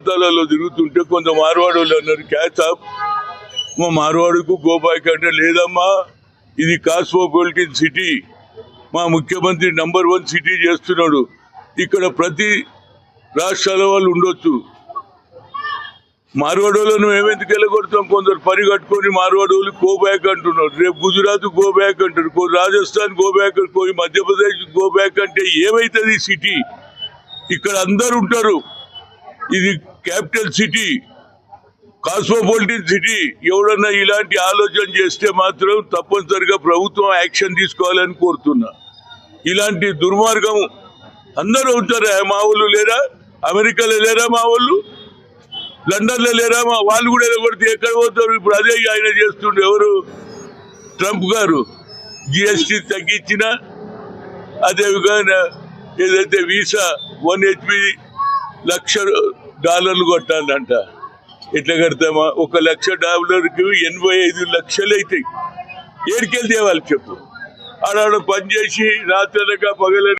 ప్రాంతాలలో తిరుగుతుంటే కొంత మార్వాడోళ్ళు అన్నారు క్యాచ్ అప్ మా మార్వాడుకు గోబాయ్ అంటే లేదమ్మా. ఇది కాస్మోపాలిటన్ సిటీ. మా ముఖ్యమంత్రి నంబర్ వన్ సిటీ చేస్తున్నాడు. ఇక్కడ ప్రతి రాష్ట్రాల వాళ్ళు ఉండొచ్చు. మార్వాడోళ్ళను మేమెందుకు వెళ్ళగొడతాం కొందరు పరిగట్టుకొని మార్వాడోళ్ళు గో బ్యాక్ అంటున్నారు. రేపు గుజరాత్ గో బ్యాక్ అంటారు కో రాజస్థాన్ గో బ్యాక్ పోయి మధ్యప్రదేశ్ గో బ్యాక్ అంటే ఏమైతుంది సిటీ? ఇక్కడ అందరు ఉంటారు. ఇది క్యాపిటల్ సిటీ కాస్మోపాలిటన్ సిటీ ఎవడన్నా ఇలాంటి ఆలోచన చేస్తే మాత్రం తప్పనిసరిగా ప్రభుత్వం యాక్షన్ తీసుకోవాలని కోరుతున్నా. ఇలాంటి దుర్మార్గం అందరూ ఉంటారు? మా వాళ్ళు లేరా? అమెరికాలో లేరా మా వాళ్ళు? లండన్లో లేరా? మా వాళ్ళు కూడా ఎవరితే ఎక్కడ పోతారు? ఇప్పుడు అదే ఆయన చేస్తుండే ఎవరు? ట్రంప్ గారు. జిఎస్టీ తగ్గించిన అదేవిధంగా ఏదైతే వీసా వన్ హెచ్పి లక్ష డాలర్లు కొట్టాలంట. ఎట్లా కడతామా ఒక లక్ష డాలర్కి ఎనభై ఐదు లక్షలు అవుతాయి. ఏడికెళ్ళి తేవాలి చెప్పు. ఆడ పనిచేసి రాత్రనక పగల